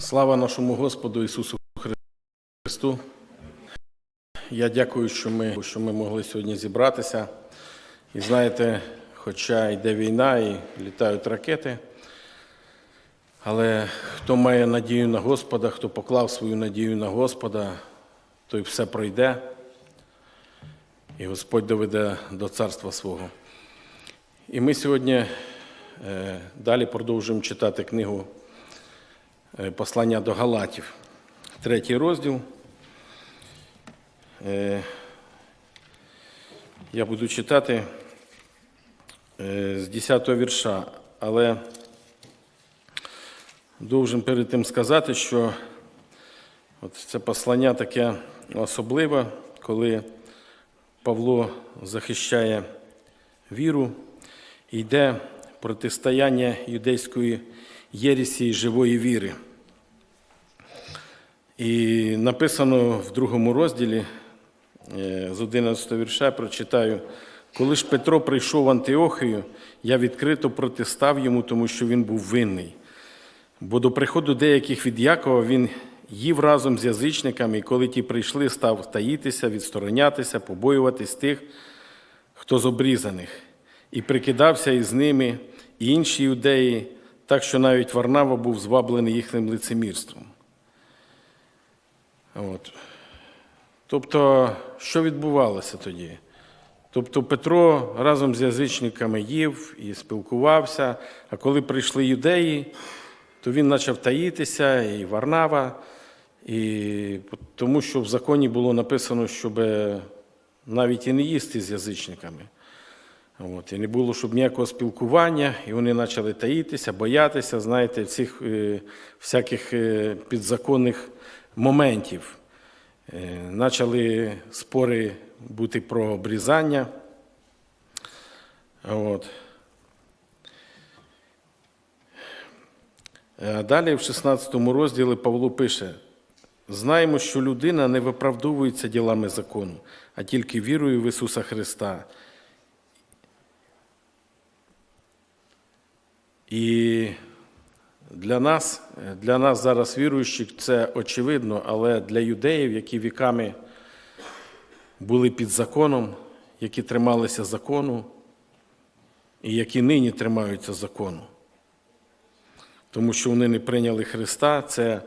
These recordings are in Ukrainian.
Слава нашому Господу Ісусу Христу. Я дякую, що ми, що ми могли сьогодні зібратися. І знаєте, хоча йде війна і літають ракети, але хто має надію на Господа, хто поклав свою надію на Господа, той все пройде, і Господь доведе до царства свого. І ми сьогодні е, далі продовжуємо читати книгу Послання до Галатів, третій розділ. Е, Я буду читати е, з 10-го вірша, але должен перед тим сказати, що от це послання таке особливе, коли Павло захищає віру, йде протистояння юдейської єресі і живої віри. І написано в другому розділі е, з 11 вірша прочитаю. Коли ж Петро прийшов в Антиохію, я відкрито протистав йому, тому що він був винний. Бо до приходу деяких від Якова він їв разом з язичниками, і коли ті прийшли, став таїтися, відсторонятися, побоюватись тих, хто з обрізаних, і прикидався із ними, і інші юдеї, так що навіть Варнава був зваблений їхнім лицемірством. От. Тобто, що відбувалося тоді? Тобто Петро разом з язичниками їв і спілкувався, а коли прийшли юдеї, то він почав таїтися, і Варнава, і тому що в законі було написано, щоб навіть і не їсти з язичниками. От, і не було, щоб ніякого спілкування, і вони почали таїтися, боятися, знаєте, цих е, всяких е, підзаконних моментів. Е, Почали спори бути про обрізання. От. А далі в 16 розділі Павло пише: знаємо, що людина не виправдовується ділами закону, а тільки вірою в Ісуса Христа. І для нас, для нас зараз, віруючих, це очевидно, але для юдеїв, які віками були під законом, які трималися закону, і які нині тримаються закону. Тому що вони не прийняли Христа, це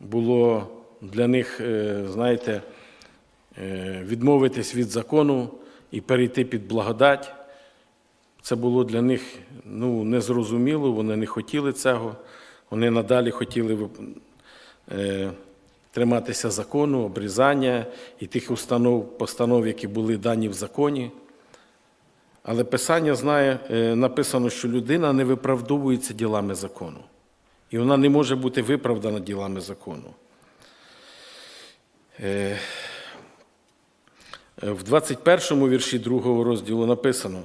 було для них, е, знаєте, е, відмовитись від закону і перейти під благодать. Це було для них ну, незрозуміло, вони не хотіли цього. Вони надалі хотіли е, триматися закону, обрізання і тих установ, постанов, які були дані в законі. Але Писання знає, е, написано, що людина не виправдовується ділами закону. І вона не може бути виправдана ділами закону. Е, В 21 вірші другого розділу написано.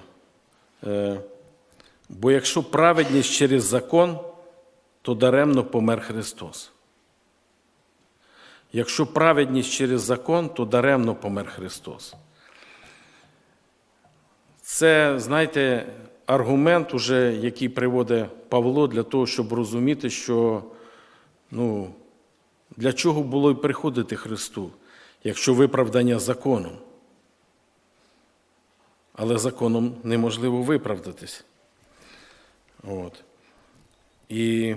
Е, Бо якщо праведність через закон, то даремно помер Христос. Якщо праведність через закон, то даремно помер Христос. Це, знаєте, аргумент, уже, який приводить Павло для того, щоб розуміти, що ну, для чого було й приходити Христу, якщо виправдання законом. Але законом неможливо виправдатись. От. І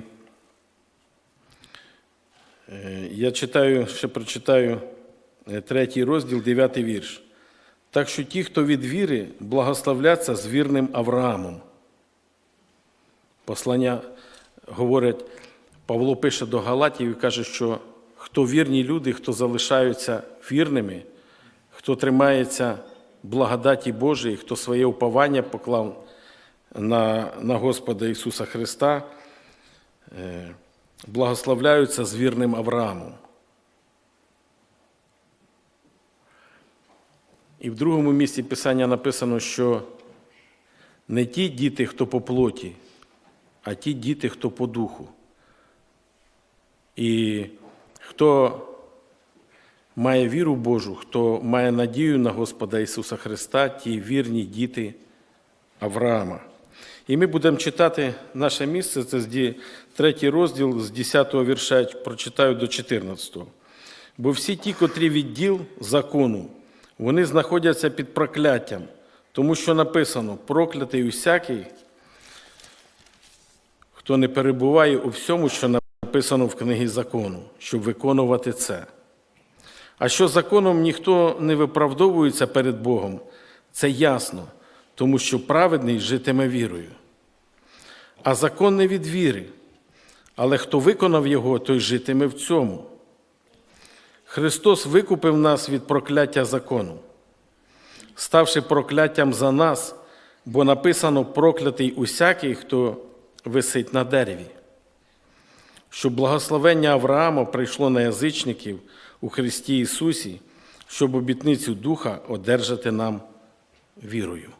е, я читаю, ще прочитаю е, третій розділ, дев'ятий вірш. Так що ті, хто від віри, благословляться з вірним Авраамом. Послання говорять, Павло пише до Галатів і каже, що хто вірні люди, хто залишаються вірними, хто тримається благодаті Божої, хто своє уповання поклав на, на Господа Ісуса Христа, е, благословляються з вірним Авраамом. І в другому місці Писання написано, що не ті діти, хто по плоті, а ті діти, хто по духу. І хто має віру Божу, хто має надію на Господа Ісуса Христа, ті вірні діти Авраама. І ми будемо читати наше місце, це третій розділ з 10 вірша, прочитаю до 14. Бо всі ті, котрі відділ закону, вони знаходяться під прокляттям, тому що написано: проклятий усякий, хто не перебуває у всьому, що написано в книгі закону, щоб виконувати це. А що законом ніхто не виправдовується перед Богом, це ясно, тому що праведний житиме вірою. А закон не від віри, але хто виконав його, той житиме в цьому. Христос викупив нас від прокляття закону, ставши прокляттям за нас, бо написано проклятий усякий, хто висить на дереві. Щоб благословення Авраама прийшло на язичників у Христі Ісусі, щоб обітницю Духа одержати нам вірою.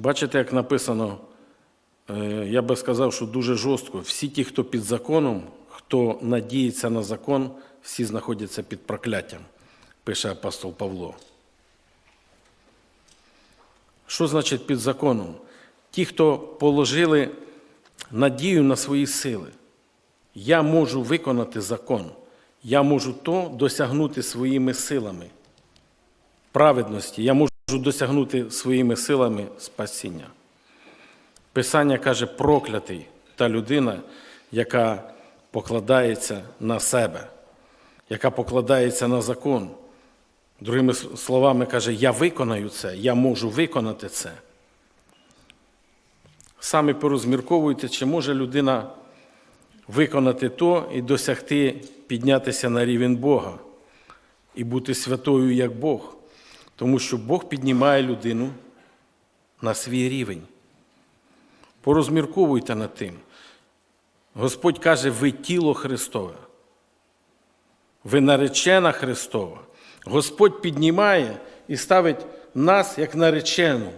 Бачите, як написано, е, я би сказав, що дуже жорстко. Всі ті, хто під законом, хто надіється на закон, всі знаходяться під прокляттям, пише апостол Павло. Що значить під законом? Ті, хто положили надію на свої сили. Я можу виконати закон, я можу то досягнути своїми силами праведності, я можу досягнути своїми силами спасіння. Писання каже, проклятий та людина, яка покладається на себе, яка покладається на закон. Другими словами, каже, я виконаю це, я можу виконати це. Самі порозмірковуйте, чи може людина виконати то і досягти піднятися на рівень Бога і бути святою як Бог. Тому що Бог піднімає людину на свій рівень. Порозмірковуйте над тим. Господь каже, ви тіло Христове, ви наречена Христова. Господь піднімає і ставить нас як наречену.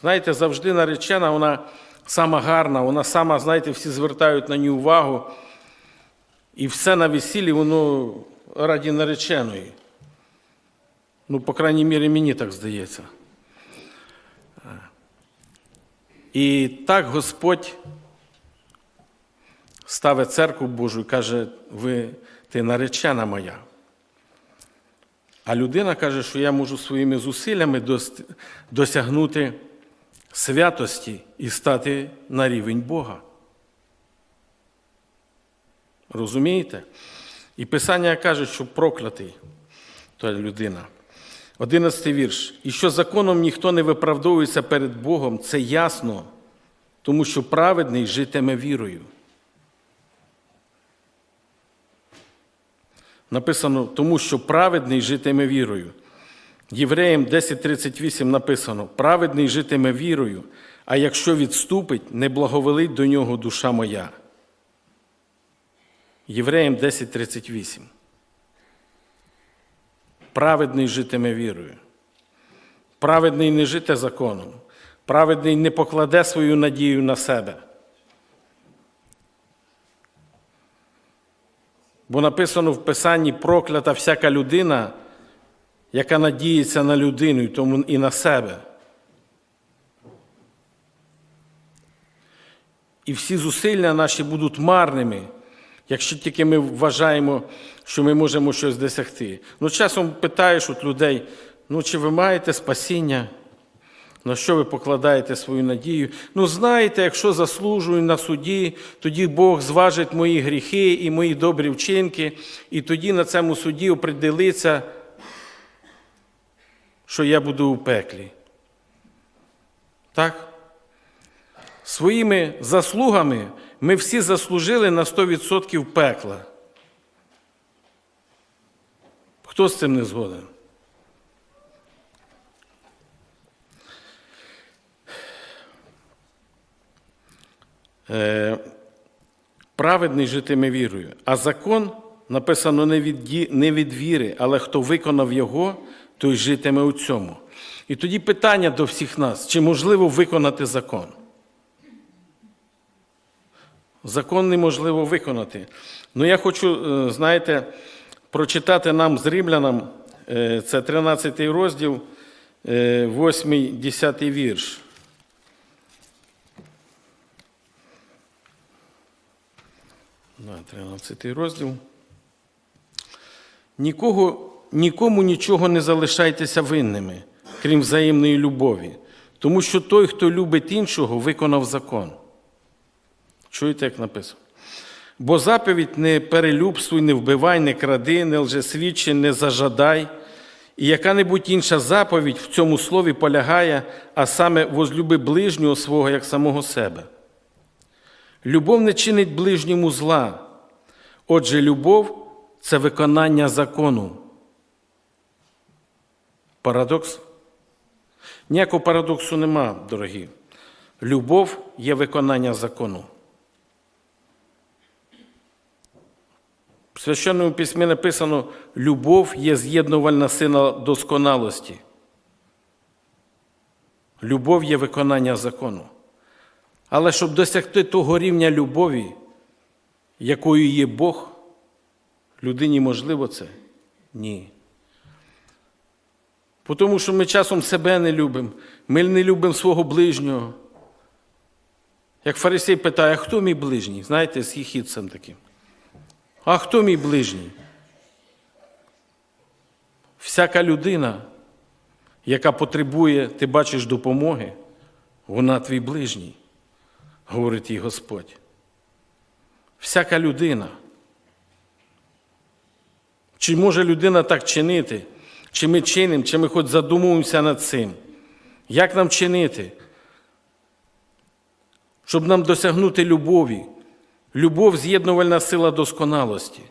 Знаєте, завжди наречена, вона сама гарна, вона сама, знаєте, всі звертають на ній увагу. І все на весіллі, воно раді нареченої. Ну, по крайній мірі, мені так здається. І так Господь ставить церкву Божу і каже, ви, ти наречена моя. А людина каже, що я можу своїми зусиллями досягнути святості і стати на рівень Бога. Розумієте? І Писання каже, що проклятий та людина. Одинадцятий вірш. І що законом ніхто не виправдовується перед Богом, це ясно, тому що праведний житиме вірою. Написано, тому що праведний житиме вірою. Євреям 10.38 написано: праведний житиме вірою, а якщо відступить, не благоволить до нього душа моя. Євреям 10.38. Праведний житиме вірою. Праведний не жите законом. Праведний не покладе свою надію на себе. Бо написано в Писанні проклята всяка людина, яка надіється на людину і тому і на себе. І всі зусилля наші будуть марними, якщо тільки ми вважаємо, що ми можемо щось досягти. Ну, часом питаєш от людей, ну чи ви маєте спасіння? На що ви покладаєте свою надію? Ну, знаєте, якщо заслужую на суді, тоді Бог зважить мої гріхи і мої добрі вчинки, і тоді на цьому суді определиться, що я буду у пеклі. Так? Своїми заслугами ми всі заслужили на 100% пекла. Хто з цим не згоден? Праведний житиме вірою. А закон написано не від, не від віри, але хто виконав його, той житиме у цьому. І тоді питання до всіх нас: чи можливо виконати закон? Закон неможливо виконати. Ну, я хочу, е, знаєте, прочитати нам з римлянам, е, це 13 розділ, 8, 10 вірш. 13 розділ. Нікого, нікому нічого не залишайтеся винними, крім взаємної любові, тому що той, хто любить іншого, виконав закон. Чуєте, як написано? Бо заповідь не перелюбствуй, не вбивай, не кради, не лжесвідчи, не зажадай. І яка-небудь інша заповідь в цьому слові полягає, а саме возлюби ближнього свого як самого себе. Любов не чинить ближньому зла. Отже, любов це виконання закону. Парадокс? Ніякого парадоксу нема, дорогі. Любов є виконання закону. В священному письмі написано: любов є з'єднувальна сила досконалості. Любов є виконання закону. Але щоб досягти того рівня любові, якою є Бог, людині можливо це? Ні. Тому що ми часом себе не любимо, ми не любимо свого ближнього. Як фарисей питає, а хто мій ближній? Знаєте, з хіхітцем таким. А хто мій ближній? Всяка людина, яка потребує, ти бачиш допомоги, вона твій ближній, говорить їй Господь. Всяка людина. Чи може людина так чинити? Чи ми чинимо, чи ми хоч задумуємося над цим? Як нам чинити? Щоб нам досягнути любові. Любов з'єднувальна сила досконалості.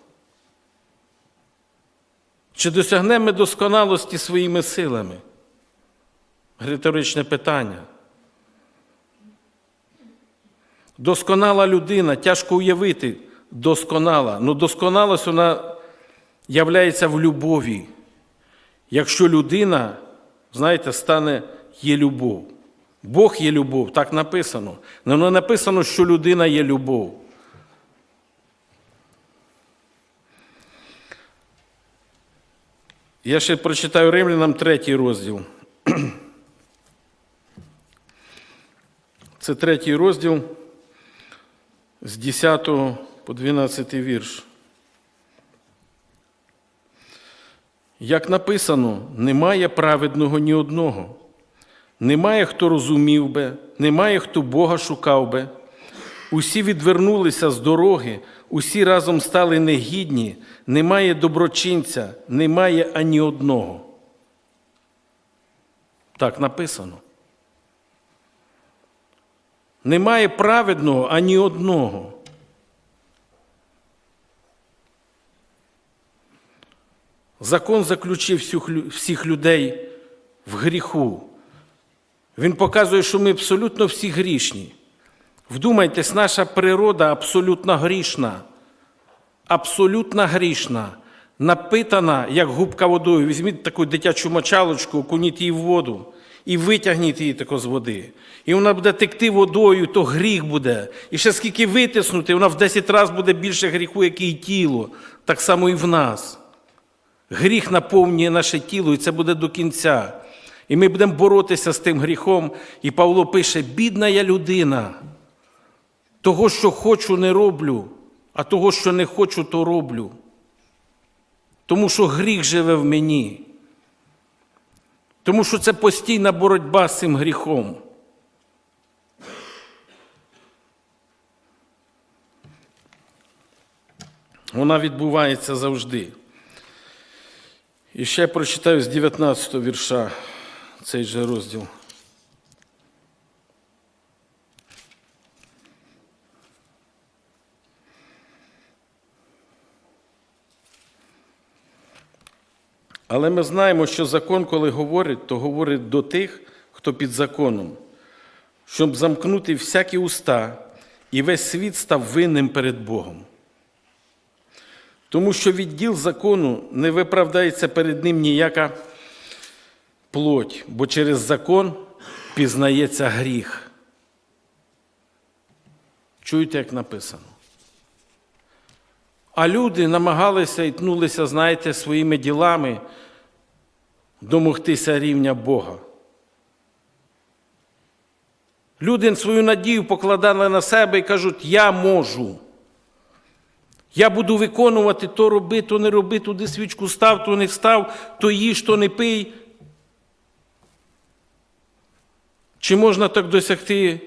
Чи досягнемо ми досконалості своїми силами? Риторичне питання. Досконала людина, тяжко уявити, досконала. Ну, досконалость вона являється в любові. Якщо людина, знаєте, стане є любов. Бог є любов, так написано. Но не написано, що людина є любов. Я ще прочитаю Римлянам третій розділ. Це третій розділ з 10 по 12 вірш. Як написано, немає праведного ні одного, немає хто розумів би, немає хто Бога шукав би. Усі відвернулися з дороги, усі разом стали негідні, немає доброчинця, немає ані одного. Так написано. Немає праведного ані одного. Закон заключив всіх людей в гріху. Він показує, що ми абсолютно всі грішні. Вдумайтесь, наша природа абсолютно грішна, абсолютно грішна, напитана, як губка водою. Візьміть таку дитячу мочалочку, окуніть її в воду і витягніть її тако з води. І вона буде текти водою, то гріх буде. І ще скільки витиснути, вона в 10 разів буде більше гріху, як і тіло, так само і в нас. Гріх наповнює наше тіло, і це буде до кінця. І ми будемо боротися з тим гріхом. І Павло пише: бідна я людина. Того, що хочу, не роблю, а того, що не хочу, то роблю. Тому що гріх живе в мені. Тому що це постійна боротьба з цим гріхом. Вона відбувається завжди. І ще прочитаю з 19 вірша цей же розділ. Але ми знаємо, що закон, коли говорить, то говорить до тих, хто під законом, щоб замкнути всякі уста, і весь світ став винним перед Богом. Тому що відділ закону не виправдається перед ним ніяка плоть, бо через закон пізнається гріх. Чуєте, як написано? А люди намагалися і тнулися, знаєте, своїми ділами домогтися рівня Бога. Люди свою надію покладали на себе і кажуть, я можу. Я буду виконувати то роби, то не роби, туди свічку став, то не став, то їж, то не пий. Чи можна так досягти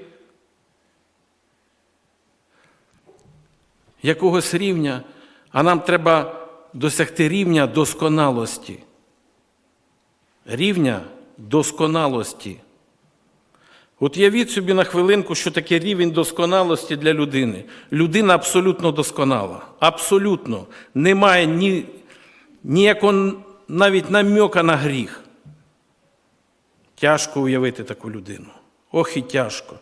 якогось рівня, а нам треба досягти рівня досконалості. Рівня досконалості. От явіть собі на хвилинку, що таке рівень досконалості для людини. Людина абсолютно досконала. Абсолютно. Немає ні, ніякого навіть намьока на гріх. Тяжко уявити таку людину. Ох і тяжко.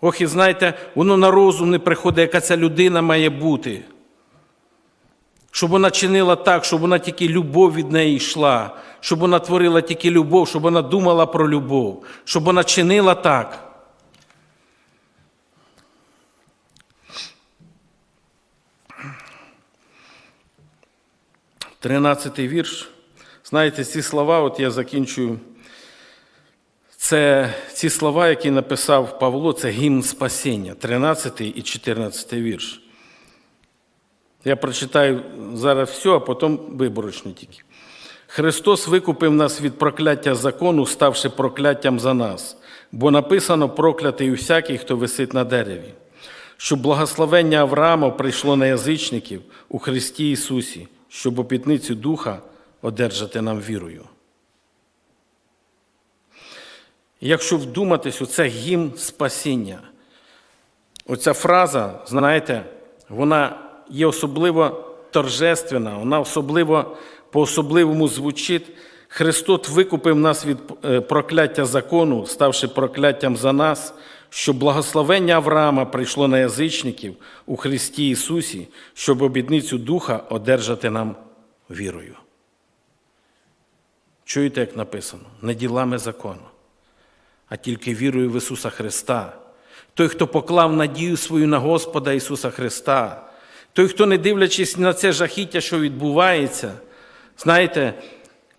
Ох, і знаєте, воно на розум не приходить, яка ця людина має бути. Щоб вона чинила так, щоб вона тільки любов від неї йшла, щоб вона творила тільки любов, щоб вона думала про любов, щоб вона чинила так. Тринадцятий вірш. Знаєте, ці слова, от я закінчую. Це ці слова, які написав Павло, це гімн спасіння, 13 і 14 вірш. Я прочитаю зараз все, а потім виборочно тільки. Христос викупив нас від прокляття закону, ставши прокляттям за нас, бо написано проклятий усякий, хто висить на дереві, щоб благословення Авраама прийшло на язичників у Христі Ісусі, щоб опітницю Духа одержати нам вірою. Якщо вдуматись, оце гімн спасіння. Оця фраза, знаєте, вона є особливо торжественна, вона особливо по-особливому звучить. Христос викупив нас від е, прокляття закону, ставши прокляттям за нас, щоб благословення Авраама прийшло на язичників у Христі Ісусі, щоб обідницю Духа одержати нам вірою. Чуєте, як написано? Не ділами закону а тільки вірою в Ісуса Христа. Той, хто поклав надію свою на Господа Ісуса Христа, той, хто, не дивлячись на це жахіття, що відбувається, знаєте,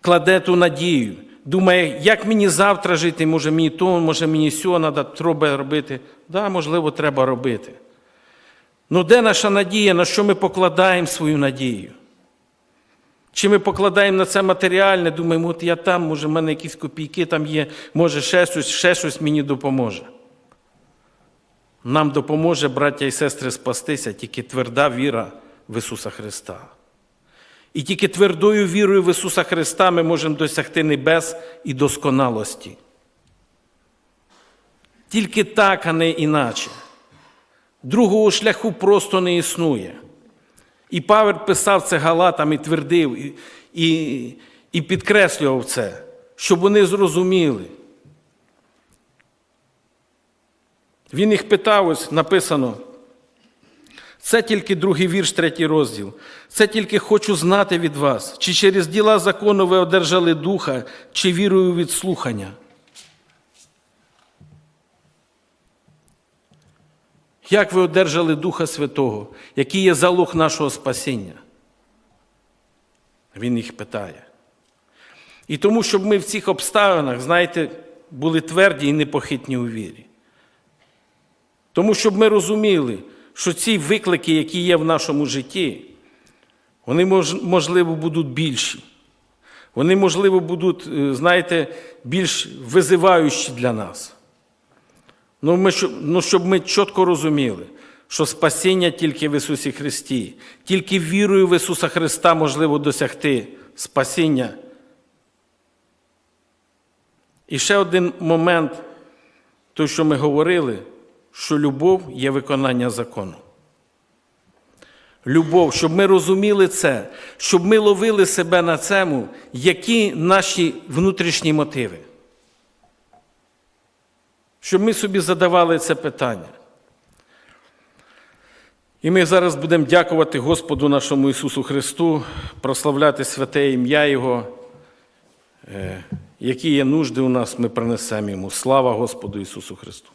кладе ту надію, думає, як мені завтра жити, може мені то, може мені сьо треба треба робити. Да, можливо, треба робити. Ну де наша надія, на що ми покладаємо свою надію? Чи ми покладаємо на це матеріальне, думаємо, от я там, може, в мене якісь копійки там є, може, ще щось, ще щось мені допоможе. Нам допоможе, браття і сестри, спастися тільки тверда віра в Ісуса Христа. І тільки твердою вірою в Ісуса Христа ми можемо досягти небес і досконалості. Тільки так, а не іначе. Другого шляху просто не існує. І Павел писав це Галатам і твердив, і, і, і підкреслював це, щоб вони зрозуміли. Він їх питав, ось написано. Це тільки другий вірш, третій розділ. Це тільки хочу знати від вас, чи через діла закону ви одержали духа, чи вірою від слухання. Як ви одержали Духа Святого, який є залог нашого спасіння? Він їх питає. І тому, щоб ми в цих обставинах, знаєте, були тверді і непохитні у вірі. Тому, щоб ми розуміли, що ці виклики, які є в нашому житті, вони, можливо, будуть більші. Вони, можливо, будуть, знаєте, більш визиваючі для нас. Ну, ми, ну, щоб ми чітко розуміли, що спасіння тільки в Ісусі Христі, тільки вірою в Ісуса Христа можливо досягти спасіння. І ще один момент, той, що ми говорили, що любов є виконання закону. Любов, щоб ми розуміли це, щоб ми ловили себе на цьому, які наші внутрішні мотиви щоб ми собі задавали це питання. І ми зараз будемо дякувати Господу нашому Ісусу Христу, прославляти святе ім'я Його. які є нужди у нас, ми принесемо йому. Слава Господу Ісусу Христу!